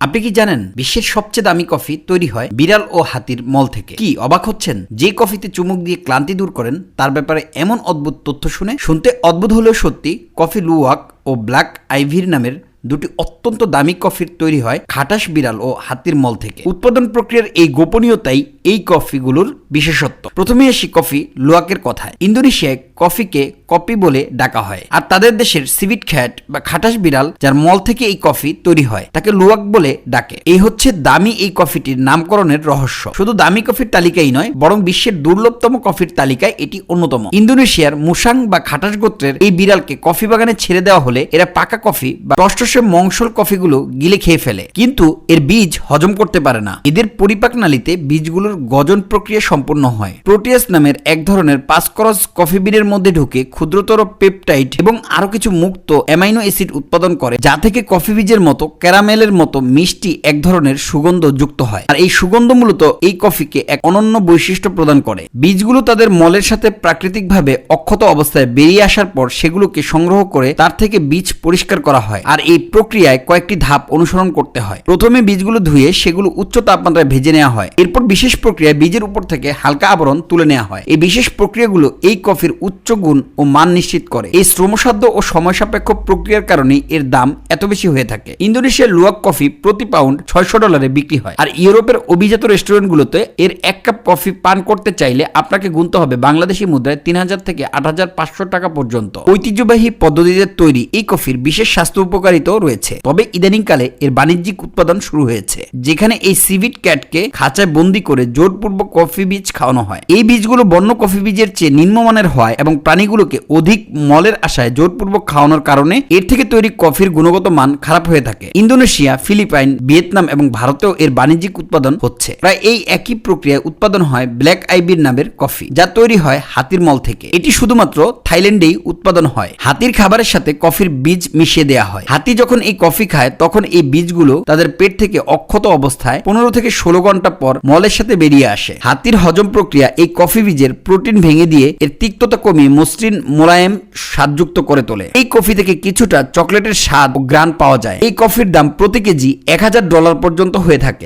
আপনি কি জানেন বিশ্বের সবচেয়ে দামি কফি তৈরি হয় বিড়াল ও হাতির মল থেকে? কি, অবাক হচ্ছেন? যে কফিতে চুমুক দিয়ে ক্লান্তি দূর করেন, তার ব্যাপারে এমন অদ্ভুত তথ্য শুনে শুনতে অদ্ভুত হলেও সত্যি কফি লুওয়াক ও ব্ল্যাক আইভির নামের দুটি অত্যন্ত দামি কফির তৈরি হয় খাটাস বিড়াল ও হাতির মল থেকে। উৎপাদন প্রক্রিয়ার এই গোপনীয়তাই এই কফিগুলোর বিশেষত্ব। প্রথমে আসি কফি লোয়াকের কথায়। ইন্দোনেশিয়ায় কফিকে কপি বলে ডাকা হয়। আর তাদের দেশের সিভিট খ্যাট বা খাটাস বিড়াল যার মল থেকে এই কফি তৈরি হয়, তাকে লুয়াক বলে ডাকে। এই হচ্ছে দামি এই কফিটির নামকরণের রহস্য। শুধু দামি কফির তালিকাই নয়, বরং বিশ্বের দুর্লভতম কফির তালিকায় এটি অন্যতম। ইন্দোনেশিয়ার মুসাং বা খাটাস গোত্রের এই বিড়ালকে কফি বাগানে ছেড়ে দেওয়া হলে এরা পাকা কফি বা টসটসে মংসল কফিগুলো গিলে খেয়ে ফেলে। কিন্তু এর বীজ হজম করতে পারে না। এদের পরিপাক নালীতে বীজগুলোর গজন প্রক্রিয়া সম্পন্ন হয়। প্রোটিয়াস নামের এক ধরনের পাসকরস কফি বিনের মধ্যে ঢুকে ক্ষুদ্রতর পেপটাইড এবং আরও কিছু মুক্ত অ্যামাইনো অ্যাসিড উৎপাদন করে, যা থেকে কফি বীজের মতো ক্যারামেলের মতো মিষ্টি এক ধরনের সুগন্ধ যুক্ত হয়। আর এই সুগন্ধ মূলত এই কফিকে এক অনন্য বৈশিষ্ট্য প্রদান করে। বীজগুলো তাদের মলের সাথে প্রাকৃতিকভাবে অক্ষত অবস্থায় বেরিয়ে আসার পর সেগুলোকে সংগ্রহ করে তার থেকে বীজ পরিষ্কার করা হয়। আর এই প্রক্রিয়ায় কয়েকটি ধাপ অনুসরণ করতে হয়। প্রথমে বীজগুলো ধুয়ে সেগুলো উচ্চ তাপমাত্রায় ভেজে নেওয়া হয়। এরপর বিশেষ প্রক্রিয়ায় বীজের উপর থেকে হালকা আবরণ তুলে নেওয়া হয়। এই বিশেষ প্রক্রিয়াগুলো এই কফির উচ্চ গুণ ও মান নিশ্চিত করে। এই শ্রমসাধ্য ও সময় সাপেক্ষ প্রক্রিয়ার কারণে এর দাম এত বেশি হয়ে থাকে। ইন্দোনেশিয়ার লুয়াক কফি প্রতি পাউন্ড ছয়শো ডলারে বিক্রি হয়। আর ইউরোপের অভিজাত রেস্টুরেন্টগুলোতে এর এক কাপ কফি পান করতে চাইলে আপনাকে গুনতে হবে বাংলাদেশি মুদ্রায় তিন হাজার থেকে আট হাজার পাঁচশো টাকা পর্যন্ত। ঐতিহ্যবাহী পদ্ধতিতে তৈরি এই কফির বিশেষ স্বাস্থ্য উপকারিতাও রয়েছে। তবে ইদানিংকালে এর বাণিজ্যিক উৎপাদন শুরু হয়েছে, যেখানে এই সিভিট ক্যাটকে খাঁচায় বন্দি করে জোরপূর্বক কফি বীজ খাওয়ানো হয়। এই বীজগুলো বন্য কফি বীজের চেয়ে নিম্নমানের হয় এবং প্রাণীগুলোকে অধিক মলের আশায় জোরপূর্বক খাওয়ানোর কারণে এর থেকে তৈরি কফির গুণগত মান খারাপ হয়ে থাকে। ইন্দোনেশিয়া, ফিলিপাইন, ভিয়েতনাম এবং ভারতেও এর বাণিজ্যিক উৎপাদন হচ্ছে। প্রায় এই একই প্রক্রিয়ায় উৎপাদন হয় ব্ল্যাক আইবির নামের কফি, যা তৈরি হয় হাতির মল থেকে। এটি শুধুমাত্র থাইল্যান্ডেই উৎপাদন হয়। হাতির খাবারের সাথে কফির বীজ মিশিয়ে দেওয়া হয়। হাতি যখন এই কফি খায়, তখন এই বীজগুলো তাদের পেট থেকে অক্ষত অবস্থায় পনেরো থেকে ষোলো ঘণ্টা পর মলের সাথে বেরিয়ে আসে। হাতির হজম প্রক্রিয়া এই কফি বীজের প্রোটিন ভেঙে দিয়ে এর তিক্ততা কমিয়ে মসৃণ মোলায়েম স্বাদযুক্ত করে তোলে। এই কফি থেকে কিছুটা চকলেটের স্বাদ ও গ্রান পাওয়া যায়। এই কফির দাম প্রতি কেজি এক হাজার ডলার পর্যন্ত হয়ে থাকে।